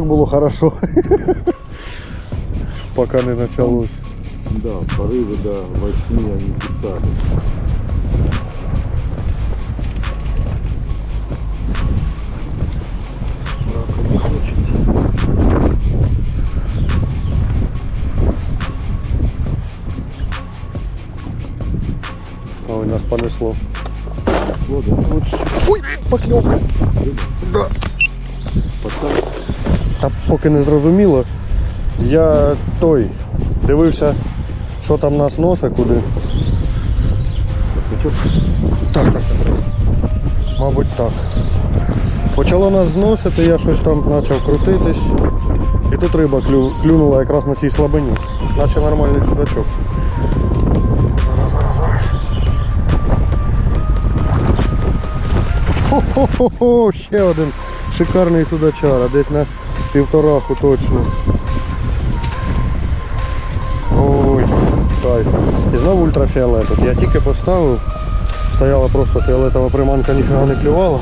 Так було хорошо. Поки не почалось. Да, порывы, да, во сне они писали. Ой, нас понесло. Да. Ой, покльовка. Да. Пацан, Та поки не зрозуміло. Я той дивився, що там нас носить куди. Так, так, так. Мабуть так. Почало нас зносити, я щось там почав крутитись. І тут риба клю, клюнула якраз на цій слабині. Наче нормальний судачок. Зараз, зараз, зараз. Хо-хо-хо, ще один шикарний судачара, десь на півтораху точно. Ой, кайф. І знову ультрафіолет. От Я тільки поставив, стояла просто фіолетова приманка, ніфіга не клювала.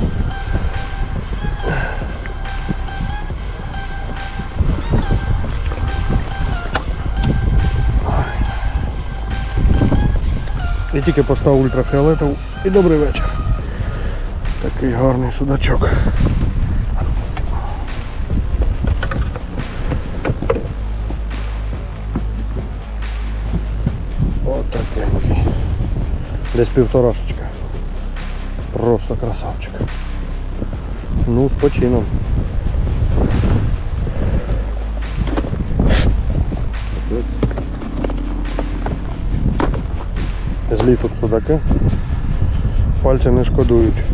І тільки поставив ультрафіолетову і добрий вечір. Такий гарний судачок. Десь півторашечка. Просто красавчик. Ну, з почином. Злі тут судаки. Пальці не шкодують.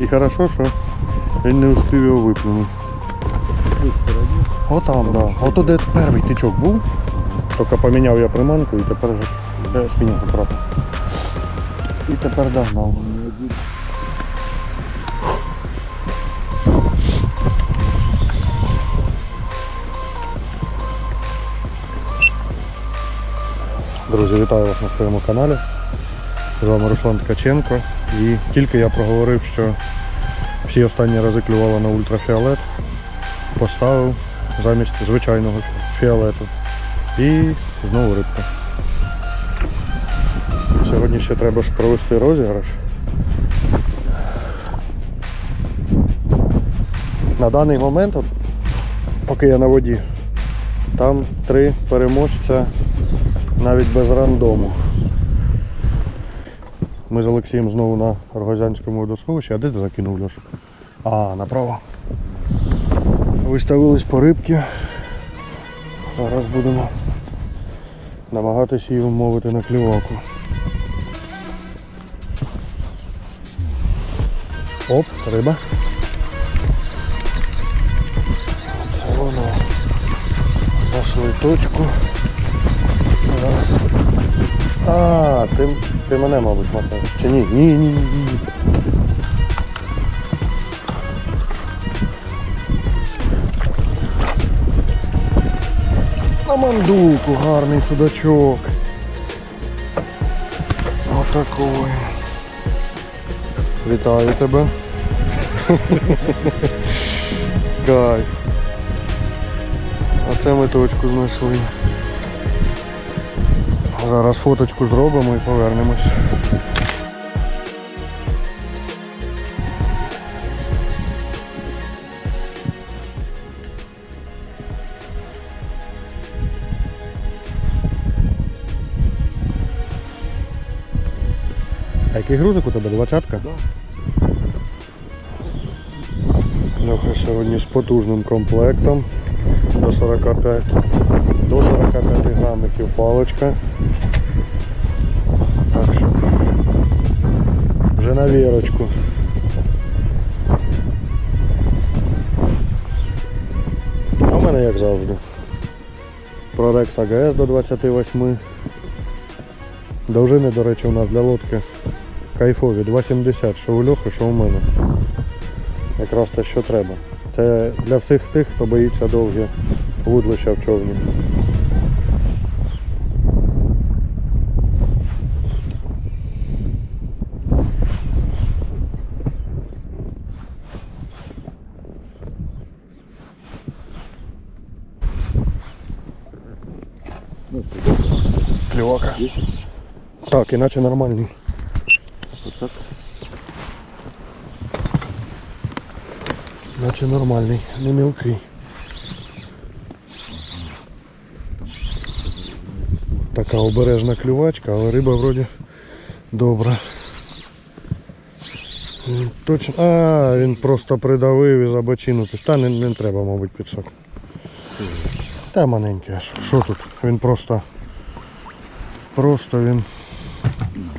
І хорошо, що він не успів його виплюнути. Отам, да. Ото де перший тичок був. Тільки поміняв я приманку і тепер вже спінінг акуратно. І тепер догнав. Друзі, вітаю вас на своєму каналі. З вами Руслан Ткаченко. І тільки я проговорив, що всі останні рази клювала на ультрафіолет, поставив замість звичайного фіолету. І знову рибка. Сьогодні ще треба ж провести розіграш. На даний момент, от, поки я на воді, там три переможця навіть без рандому. Ми з Олексієм знову на Рогозянському водосховищі. А де ти закинув Льош? А, направо. Виставились по рибки. Зараз будемо намагатися її вмовити на кліваку. Оп, риба. Це воно. Знайшли точку. Зараз. А, ти, ти мене, мабуть, мотаєш. Чи ні? Ні, ні, ні, ні. На мандулку гарний судачок. Отакой. Вітаю тебе. Кайф. А це ми точку знайшли. Зараз фоточку зробимо і повернемось. Який грузик у тебе? Двадцятка? Да. Льоха сьогодні з потужним комплектом до 45 до 45 грамів паличка. Так що вже на вірочку. А в мене як завжди. Прорекс АГС до 28. Довжини, до речі, у нас для лодки Кайфові 2,70, що у Льохи, що у мене. Якраз те, що треба. Це для всіх тих, хто боїться довгі вудлища в човні. Ну, клювака. Так, іначе нормальний. Отак. Наче нормальний, не мілкий. Така обережна клювачка, але риба вроді добра. Точно. А, він просто придавив і за бочину. Та не, не треба, мабуть, підсок. Та маленький аж. Що тут? Він просто. Просто він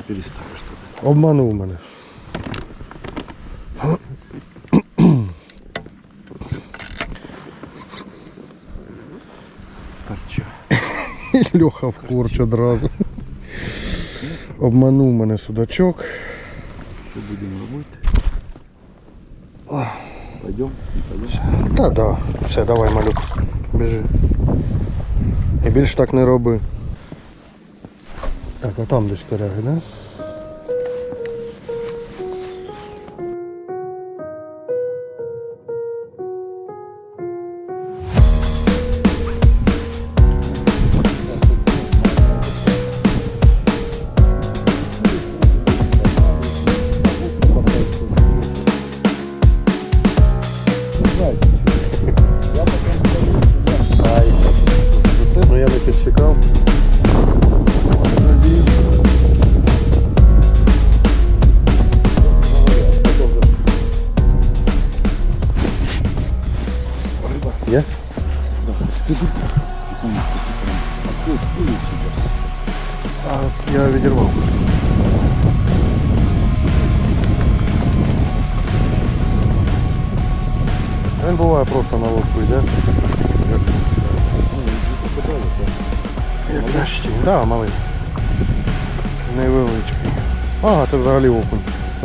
Переставиш туди. Обманув мене. Льоха в корч одразу. Обманув мене судачок. Що будемо робити? Пойдем? Пойдем? Та да, все, давай, малюк. Біжи. І більш так не роби. Так, а там десь коряги, да?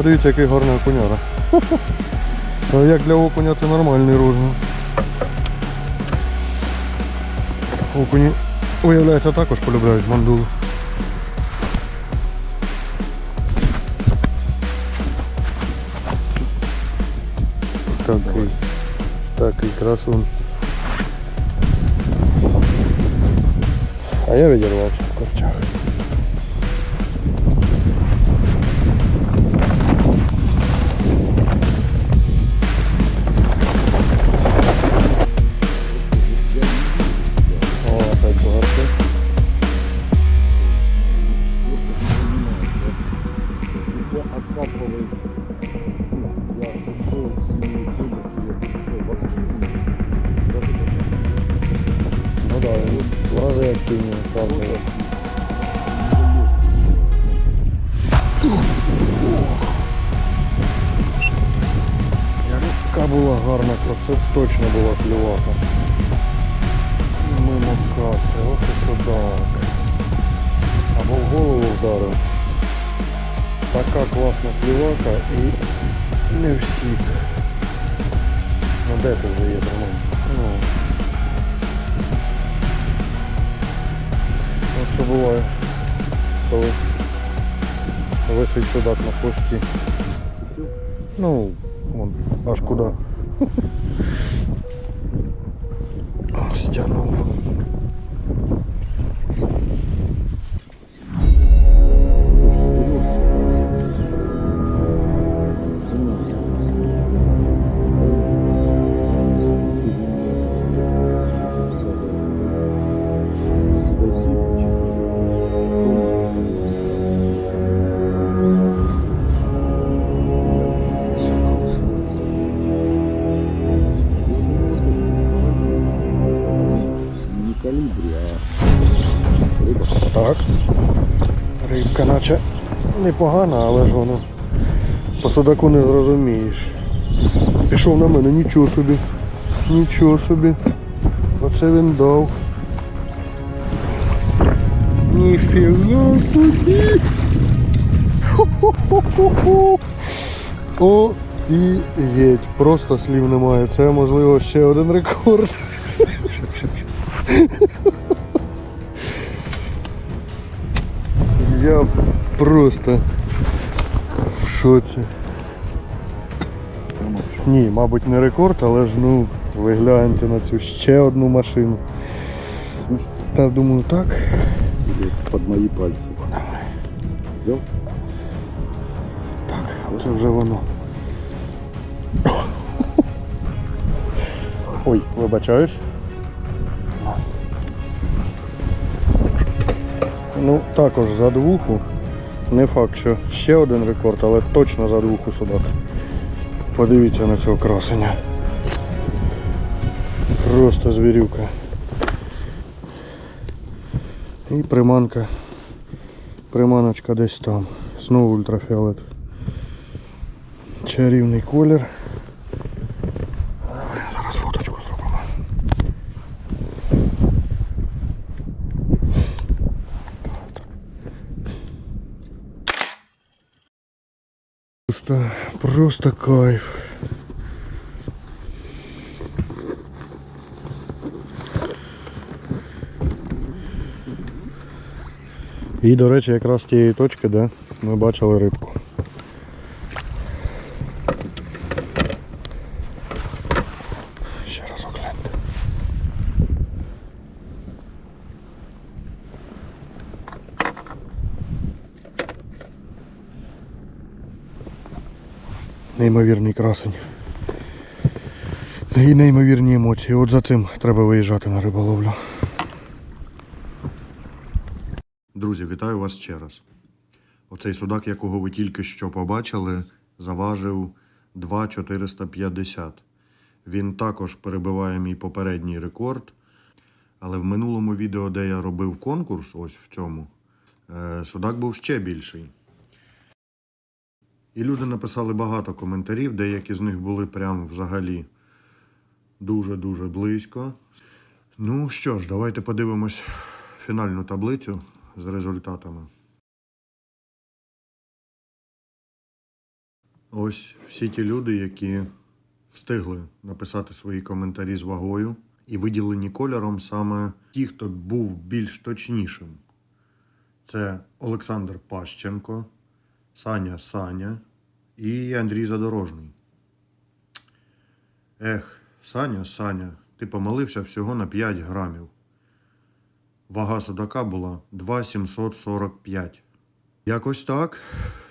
Подивіться, який гарний окуняра. Як для окуня це нормальний розмір. Окуні, виявляється, також полюбляють мандулу. Такий, такий красун. А я відірвався да, в рази активніше шарпає. Яка була гарна, це точно була клювака. Мимо каси, ось і судак. Або в голову вдарив. Така класна клювака і не всіх. Ну де ти вже є, Роман? Ну. Буває, коли висить судак на хвості. Ну, вон, аж куди. О, непогана, але ж воно по судаку не зрозумієш. Пішов на мене, нічого собі. Нічого собі. Оце він дав. Ніфіга собі. Хо-хо-хо-хо-хо. О, і єдь. Просто слів немає. Це можливо ще один рекорд. Я просто в шоці. Ні, мабуть не рекорд, але ж ну, ви гляньте на цю ще одну машину. Та думаю, так. Или под мои пальцы. Взял? Так, оце вже воно. Ой, вибачаюсь. Ну, також за двуху. Не факт, що ще один рекорд, але точно за двуху судак. Подивіться на цього красення. Просто звірюка. І приманка. Приманочка десь там. Знову ультрафіолет. Чарівний колір. Давай, Зараз фоточку зробимо. Просто, просто кайф. І, до речі, якраз з тієї точки, де ми бачили рибку. Ще раз огляньте. Неймовірний красень. І неймовірні емоції. От за цим треба виїжджати на риболовлю. Друзі, вітаю вас ще раз. Оцей судак, якого ви тільки що побачили, заважив 2,450. Він також перебиває мій попередній рекорд. Але в минулому відео, де я робив конкурс, ось в цьому, е, судак був ще більший. І люди написали багато коментарів, деякі з них були прям взагалі дуже-дуже близько. Ну що ж, давайте подивимось фінальну таблицю з результатами. Ось всі ті люди, які встигли написати свої коментарі з вагою і виділені кольором саме ті, хто був більш точнішим. Це Олександр Пащенко, Саня Саня і Андрій Задорожний. Ех, Саня, Саня, ти помилився всього на 5 грамів. Вага судака була 2,745. Якось так.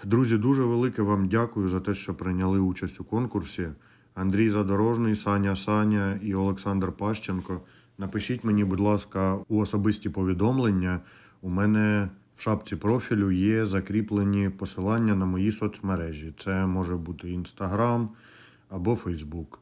Друзі, дуже велике вам дякую за те, що прийняли участь у конкурсі. Андрій Задорожний, Саня Саня і Олександр Пащенко. Напишіть мені, будь ласка, у особисті повідомлення. У мене в шапці профілю є закріплені посилання на мої соцмережі. Це може бути Інстаграм або Фейсбук.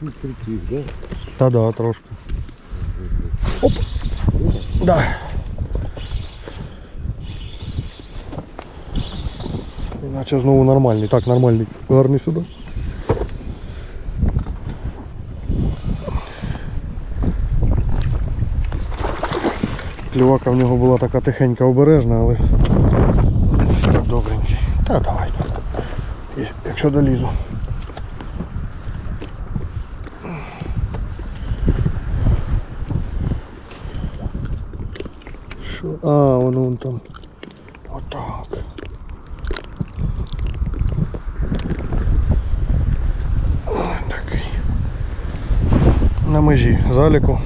Тут прикрив, да? Та да, трошки. Оп! Да. Іначе знову нормальний. Так, нормальний. Гарний сюди. Клювака в нього була така тихенька обережна, але добренький. Та давай. Якщо долізу. А, вон там. Отак. Ой, Такий. На межі заліку.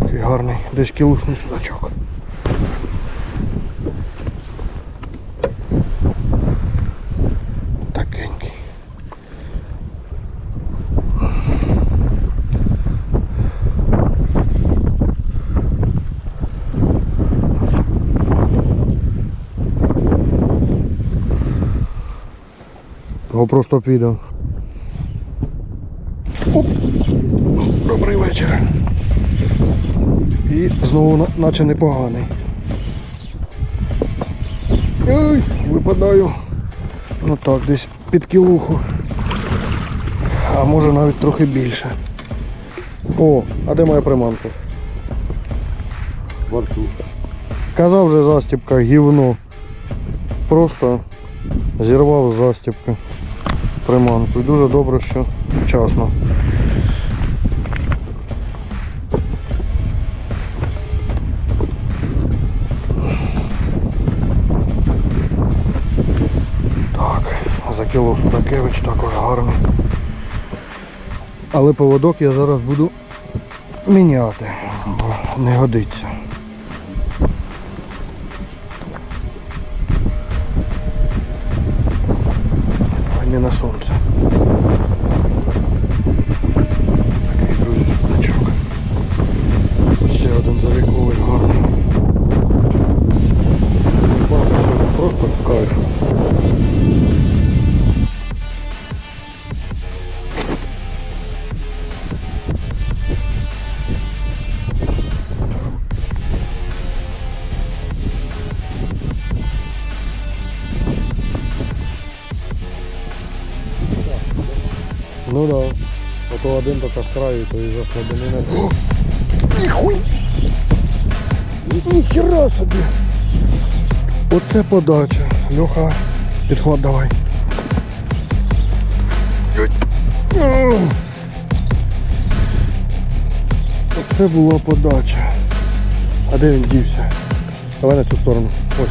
Такий гарний. Десь кілушний судачок. Такенький. Його просто піде. Оп! Добрий вечір. І знову наче непоганий. Ой, випадаю. Ну так, десь під кілуху. А може навіть трохи більше. О, а де моя приманка? Во рту. Казав же застіпка гівно. Просто зірвав з застіпки приманку. Дуже добре, що вчасно. Так, за кіло Судакевич також гарний. Але поводок я зараз буду міняти, бо не годиться. Не на солнце Такий, друзі, шпачок. Ще один завіковий гарний. Просто кайф. Краю, то і за слабини не. Ніхуй! Ніхера собі! Оце подача. Льоха, підхват давай. Оце була подача. А де він дівся? Давай на цю сторону. Ось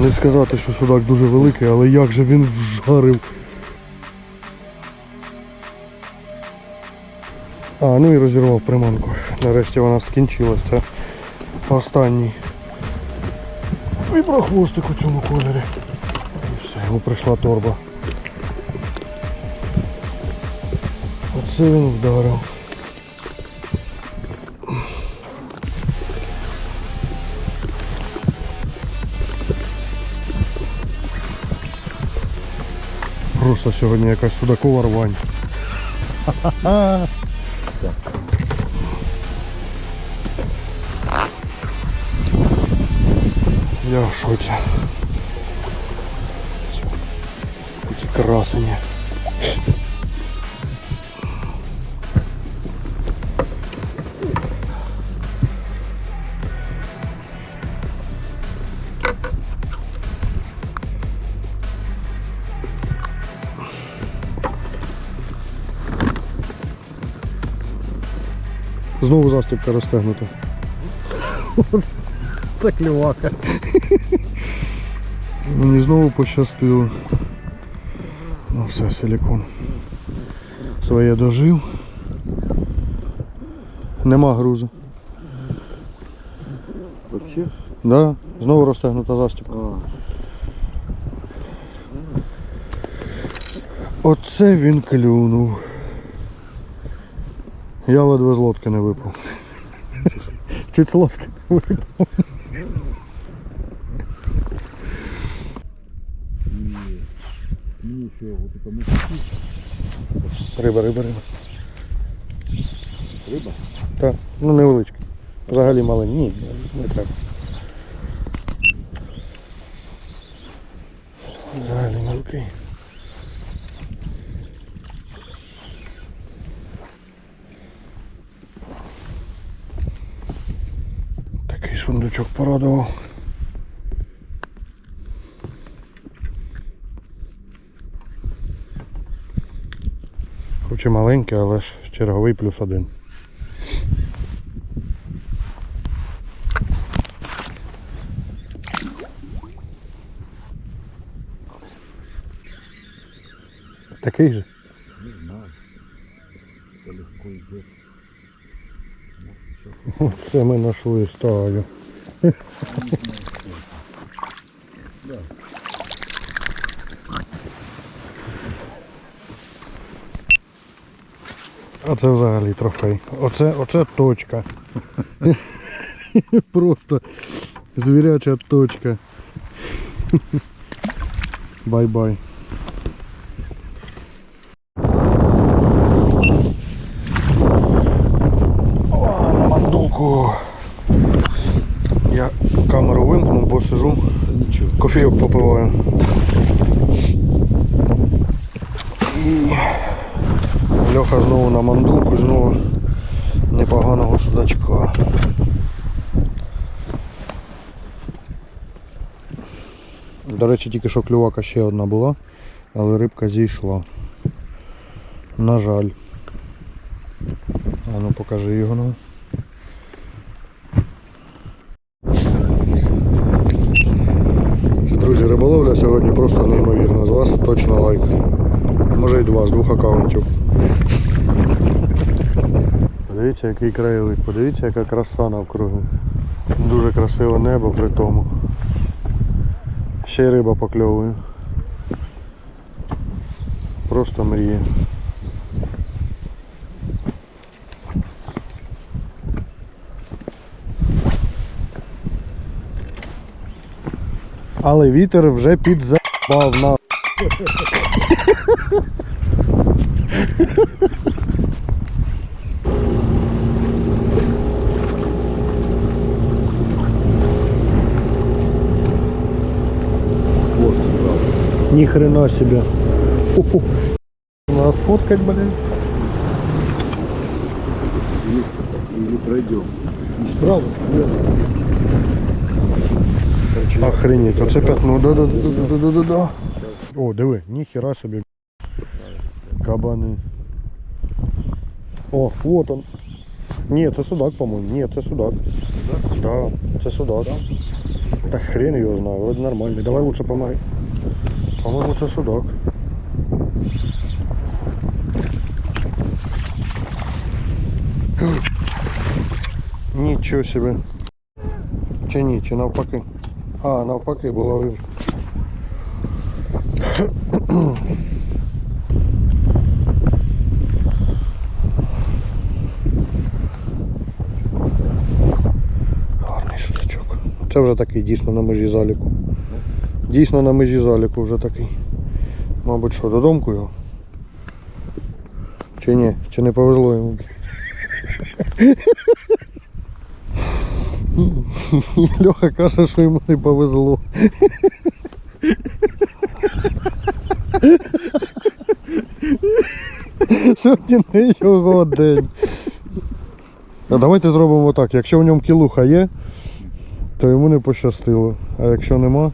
Не сказати, що судак дуже великий, але як же він вжарив. А, ну і розірвав приманку. Нарешті вона скінчилась. Це останній. Віброхвостик у цьому кольорі. І все, йому прийшла торба. Оце він вдарив. Просто сьогодні якась судакова рвань. Я в шоці. Які красені. Знову застібка розтягнута. Це клювака. Мені знову пощастило. Ну все, силикон. Своє дожив. Нема грузу. Вообще? Да, знову розтягнута застібка. А, Оце він клюнув. Я ледве з лодки не випав. Чуть з лодки не випав. ну еще вот это мы Риба, риба, риба. рыба. Так, ну невеличка. Взагалі маленька. Ні, не треба. Взагалі мілкий. Сундучок порадував. Хоч і маленький, але ж черговий плюс один. Такий же. Не знаю. Это легко идет. Оце ми знайшли стаю. А це взагалі трофей. Оце, оце точка. Просто звіряча точка. Бай-бай. О, на мандулку. Я камеру вимкнув, бо сижу, Ничего. кофійок попиваю. Льоха знову на мандулку, знову непоганого судачка. До речі, тільки що клювака ще одна була, але рибка зійшла. На жаль. А ну покажи його нам. Це, друзі, риболовля сьогодні просто неймовірна. З вас точно лайк. Може і два, з двох аккаунтів. Подивіться, який краєвид, подивіться, яка краса навкруги. Дуже красиве небо при тому. Ще й риба покльовує. Просто мрія. Але вітер вже підзабав на. Ни хрена себе. Ху-ху. Нас фоткать, блин. Или, или пройдем. Не справа, слева. Короче, Охренеть, оце пятно. Да, да, да, да, да, да, да. О, диви, ніхера собі. Кабани. О, вот он. Ні, це судак, по-моєму. Ні, це судак. Да, це судак. Та хрен його знає, вроде нормальний. Давай лучше помогай. По-моєму, це судак. Нічого собі. Чи ні, чи навпаки. А, навпаки, була риба. Гарний судачок. Це вже такий дійсно на межі заліку. Дійсно на межі заліку вже такий. Мабуть, що, додомку його? Чи ні? Чи не повезло йому? Льоха каже, що йому не повезло. Сьогодні не його день. А давайте зробимо так. Якщо в ньому кілуха є, то йому не пощастило. А якщо нема,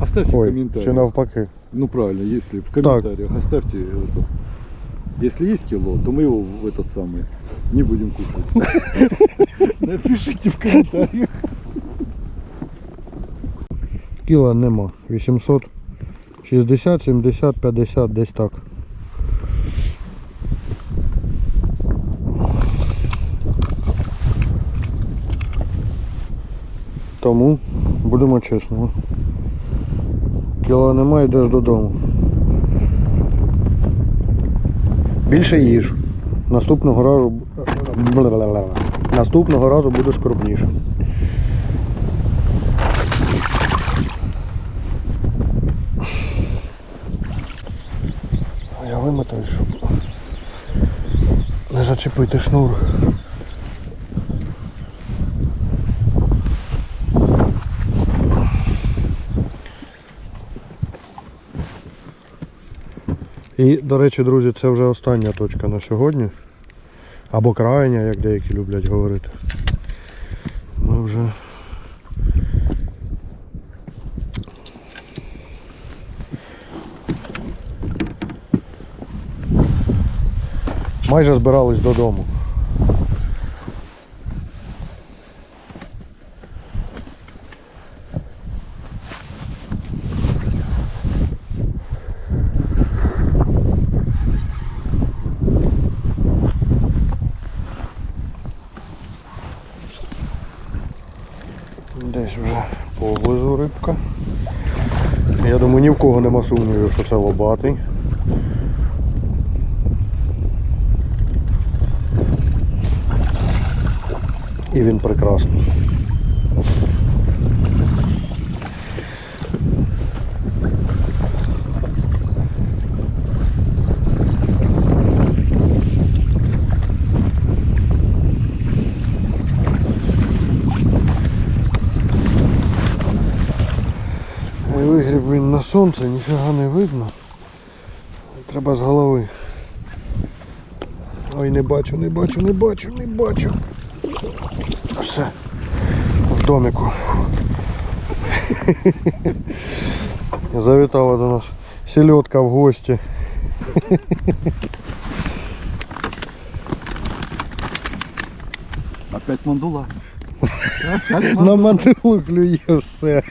Оставьте в ой, комментариях. чи навпаки. Ну правильно, если в комментариях оставьте это. Если есть кило, то мы его в этот самый не будем кушать. Напишите в комментариях. Кіла нема. 860, 70, 50, десь так. Тому будемо чесними. Кіла нема, йдеш додому. Більше їж. Наступного разу. Наступного разу будеш крупнішим. Я вимотаю, щоб не зачепити шнур. І, до речі, друзі, це вже остання точка на сьогодні. Або крайня, як деякі люблять говорити. Ми вже майже збирались додому. Десь вже поблизу рибка. Я думаю, ні в кого нема сумнівів, лобатий. І він прекрасний. Ой, вигріб він на сонце, ніфіга не видно. Треба з голови. Ой, не бачу, не бачу, не бачу, не бачу. Все. В домику. Завітала до нас селедка в гості. Опять мандула. На мандилу клює все.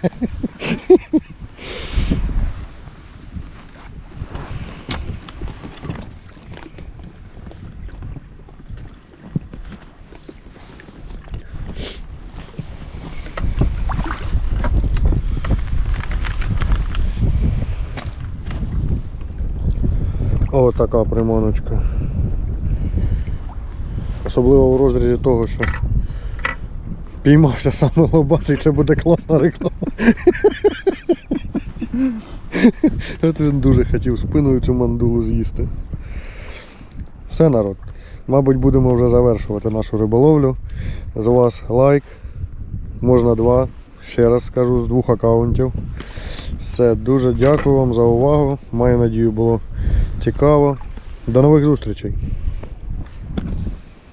О, така приманочка. Особливо в розрізі того, що Піймався саме лобатий, це буде класна реклама. От він дуже хотів спиною цю мандулу з'їсти. Все, народ. Мабуть, будемо вже завершувати нашу риболовлю. З вас лайк. Можна два. Ще раз скажу з двох аккаунтів. Все, дуже дякую вам за увагу. Маю надію, було цікаво. До нових зустрічей.